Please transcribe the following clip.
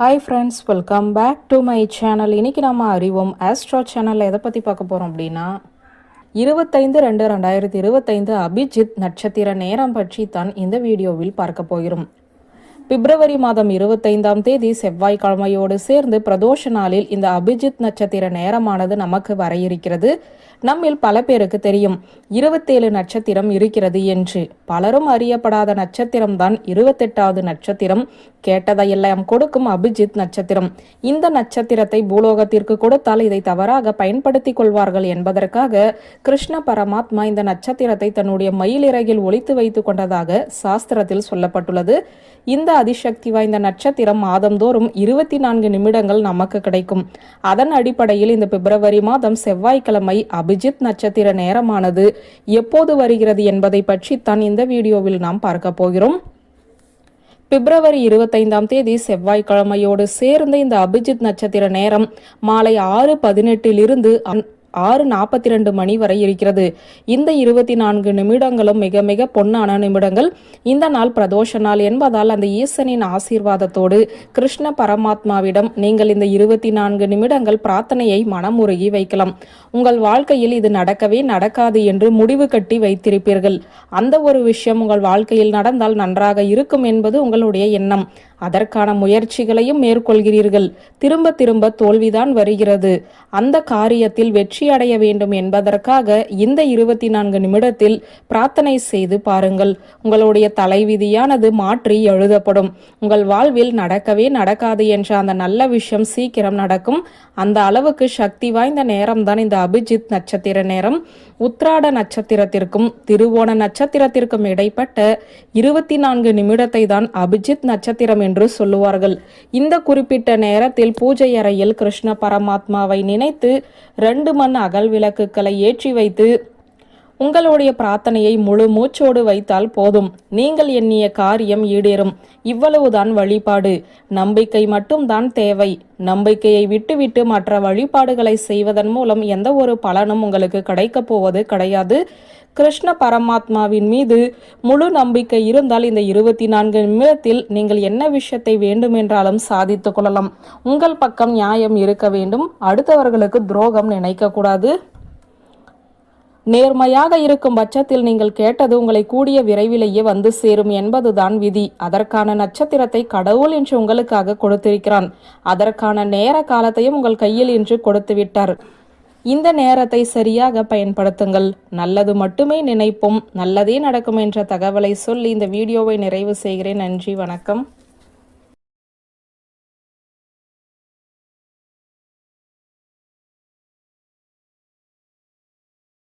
Hi friends welcome back to my channel இன்னைக்கு நம்ம அறிவோம் ஆஸ்ட்ரோ சேனலில் எதை பற்றி பார்க்க போகிறோம் அப்படின்னா இருபத்தைந்து ரெண்டு ரெண்டாயிரத்தி இருபத்தைந்து அபிஜித் நட்சத்திர நேரம் பற்றி தான் இந்த வீடியோவில் பார்க்க போகிறோம். பிப்ரவரி மாதம் இருபத்தைந்தாம் தேதி செவ்வாய்க்கிழமையோடு சேர்ந்து பிரதோஷ நாளில் இந்த அபிஜித் நட்சத்திர நேரமானது நமக்கு வர இருக்கிறது. நம்மில் பல பேருக்கு தெரியும் இருபத்தேழு நட்சத்திரம் இருக்கிறது என்று. பலரும் அறியப்படாத நட்சத்திரம்தான் இருபத்தெட்டாவது நட்சத்திரம். கேட்டதையெல்லாம் கொடுக்கும் அபிஜித் நட்சத்திரம். இந்த நட்சத்திரத்தை பூலோகத்திற்கு கொடுத்தால் இதை தவறாக பயன்படுத்திக் கொள்வார்கள் என்பதற்காக கிருஷ்ண பரமாத்மா இந்த நட்சத்திரத்தை தன்னுடைய மயிலிறகில் ஒளித்து வைத்துக் கொண்டதாக சாஸ்திரத்தில் சொல்லப்பட்டுள்ளது. இந்த அதிசக்தி வாய்ந்த நட்சத்திரம் மாதந்தோறும் இருபத்தி நான்கு நிமிடங்கள் நமக்கு கிடைக்கும். அதன் அடிப்படையில் இந்த பிப்ரவரி மாதம் செவ்வாய்க்கிழமை அபிஜித் நட்சத்திர நேரமானது. எப்போது வருகிறது என்பதை பற்றி தான் இந்த வீடியோவில் நாம் பார்க்க போகிறோம். பிப்ரவரி இருபத்தைந்தாம் தேதி செவ்வாய்க்கிழமையோடு சேர்ந்து இந்த அபிஜித் நட்சத்திர நேரம் மாலை ஆறு பதினெட்டிலிருந்து ஆறு நாற்பத்தி ரெண்டு மணி வரை இருக்கிறது. இந்த இருபத்தி நான்கு நிமிடங்களும் மிக மிக பொன்னான நிமிடங்கள். இந்த நாள் பிரதோஷ நாள் என்பதால் அந்த ஈசனின் ஆசீர்வாதத்தோடு கிருஷ்ண பரமாத்மாவிடம் நீங்கள் இந்த இருபத்தி நான்கு நிமிடங்கள் பிரார்த்தனையை மனமுருகி வைக்கலாம். உங்கள் வாழ்க்கையில் இது நடக்கவே நடக்காது என்று முடிவு கட்டி வைத்திருப்பீர்கள். அந்த ஒரு விஷயம் உங்கள் வாழ்க்கையில் நடந்தால் நன்றாக இருக்கும் என்பது உங்களுடைய எண்ணம். அதற்கான முயற்சிகளையும் மேற்கொள்கிறீர்கள். திரும்ப திரும்ப தோல்விதான் வருகிறது. அந்த காரியத்தில் வெற்றி அடைய வேண்டும் என்பதற்காக இந்த இருபத்தி நான்கு நிமிடத்தில் பிரார்த்தனை செய்து பாருங்கள். உங்களுடைய தலைவிதியானது மாற்றி எழுதப்படும். உங்கள் வாழ்வில் நடக்கவே நடக்காது என்ற அந்த நல்ல விஷயம் சீக்கிரம் நடக்கும். அந்த அளவுக்கு சக்தி வாய்ந்த நேரம் தான் இந்த அபிஜித் நட்சத்திர நேரம். உத்ராட நட்சத்திரத்திற்கும் திருவோண நட்சத்திரத்திற்கும் இடைப்பட்ட இருபத்தி நான்கு நிமிடத்தை தான் அபிஜித் நட்சத்திரம் என்று சொல்லுவார்கள். இந்த குறிப்பிட்ட நேரத்தில் பூஜை அறையில் கிருஷ்ண பரமாத்மாவை நினைத்து ரெண்டு மண் அகல் விளக்குகளை ஏற்றி வைத்து உங்களுடைய பிரார்த்தனையை முழு மூச்சோடு வைத்தால் போதும். நீங்கள் எண்ணிய காரியம் ஈடேறும். இவ்வளவுதான் வழிபாடு. நம்பிக்கை மட்டும்தான் தேவை. நம்பிக்கையை விட்டுவிட்டு மற்ற வழிபாடுகளை செய்வதன் மூலம் எந்த ஒரு பலனும் உங்களுக்கு கிடைக்கப் போவது கிடையாது. கிருஷ்ண பரமாத்மாவின் மீது முழு நம்பிக்கை இருந்தால் இந்த இருபத்தி நான்கு நிமிடத்தில் நீங்கள் என்ன விஷயத்தை வேண்டுமென்றாலும் சாதித்துக் கொள்ளலாம். உங்கள் பக்கம் நியாயம் இருக்க வேண்டும். அடுத்தவர்களுக்கு துரோகம் நினைக்கக்கூடாது நேர்மையாக இருக்கும் பட்சத்தில் நீங்கள் கேட்டது உங்களை கூடிய விரைவிலேயே வந்து சேரும் என்பதுதான் விதி. அதற்கான நட்சத்திரத்தை கடவுள் என்று உங்களுக்காக கொடுத்திருக்கிறான். அதற்கான நேர காலத்தையும் உங்கள் கையில் என்று கொடுத்து விட்டார் இந்த நேரத்தை சரியாக பயன்படுத்துங்கள். நல்லது மட்டுமே நினைப்போம். நல்லதே நடக்கும் என்ற தகவலை சொல்லி இந்த வீடியோவை நிறைவு செய்கிறேன். நன்றி வணக்கம்.